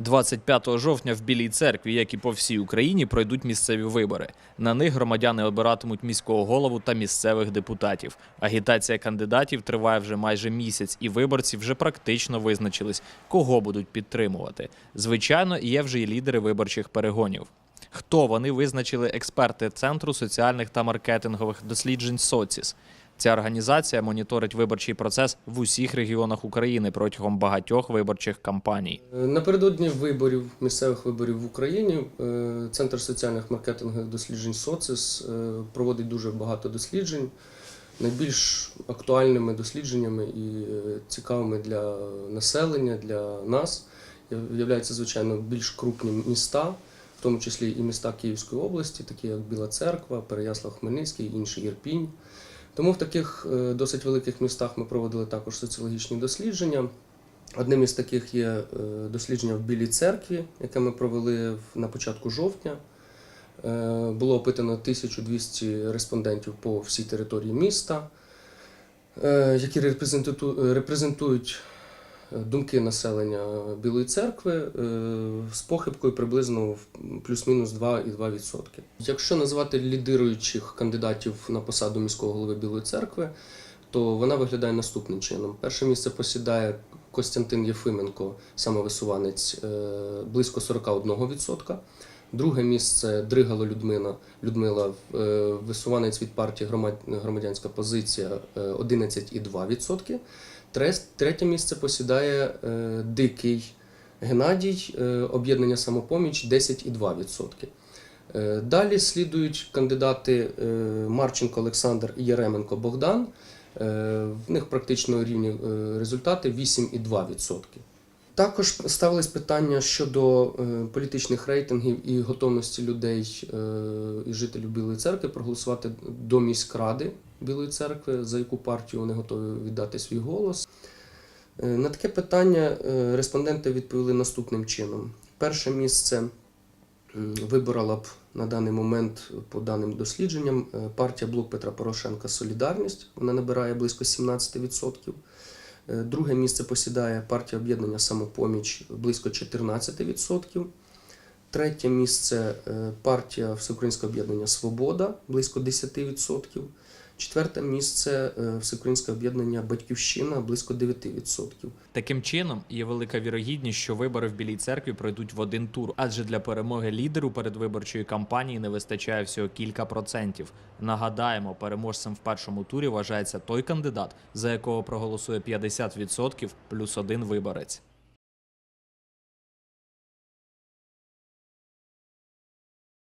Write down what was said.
25 жовтня в Білій церкві, як і по всій Україні, пройдуть місцеві вибори. На них громадяни обиратимуть міського голову та місцевих депутатів. Агітація кандидатів триває вже майже місяць, і виборці вже практично визначились, кого будуть підтримувати. Звичайно, є вже й лідери виборчих перегонів. Хто вони визначили експерти Центру соціальних та маркетингових досліджень СОЦІС. Ця організація моніторить виборчий процес в усіх регіонах України протягом багатьох виборчих кампаній. Напередодні виборів, місцевих виборів в Україні, е, Центр соціальних маркетингових досліджень СОЦИС е, проводить дуже багато досліджень. Найбільш актуальними дослідженнями і е, цікавими для населення, для нас являються, звичайно, більш крупні міста, в тому числі і міста Київської області, такі як Біла Церква, Переяслав-Хмельницький, інші Ірпінь. Тому в таких е, досить великих містах ми проводили також соціологічні дослідження. Одним із таких є е, дослідження в Білій церкві, яке ми провели на початку жовтня. Е, Було опитано 1200 респондентів по всій території міста, які репрезентують думки населення Білої церкви е, з похибкою приблизно в плюс-мінус 2,2%. Якщо назвати лідируючих кандидатів на посаду міського голови Білої церкви, то вона виглядає наступним чином. Перше місце посідає Костянтин Єфименко, самовисуванець, е, близько 41%. Друге місце Дригало Людмила, Людмила е, висуванець від партії громадянська позиція е, 11,2%. Третє місце посідає е, Дикий Геннадій, е, об'єднання самопоміч 10,2%. Е, Далі слідують кандидати е, Марченко Олександр і Яременко Богдан. Е, В них практично рівні е, результати 8,2%. Також ставились питання щодо е, політичних рейтингів і готовності людей е, і жителів Білої церкви проголосувати до міськради Білої церкви, за яку партію вони готові віддати свій голос. Е, На таке питання е, респонденти відповіли наступним чином: перше місце виборола б на даний момент, по даним дослідженням, е, партія Блок Петра Порошенка Солідарність. Вона набирає близько 17%. Е, Друге місце посідає партія об'єднання самопоміч близько 14%. Третє місце е, партія Всеукраїнське об'єднання Свобода близько 10%. Четверте місце е, Всеукраїнське об'єднання Батьківщина близько 9%. Таким чином, є велика вірогідність, що вибори в Білій церкві пройдуть в один тур, адже для перемоги лідеру передвиборчої кампанії не вистачає всього кілька процентів. Нагадаємо, переможцем в першому турі вважається той кандидат, за якого проголосує 50% плюс один виборець.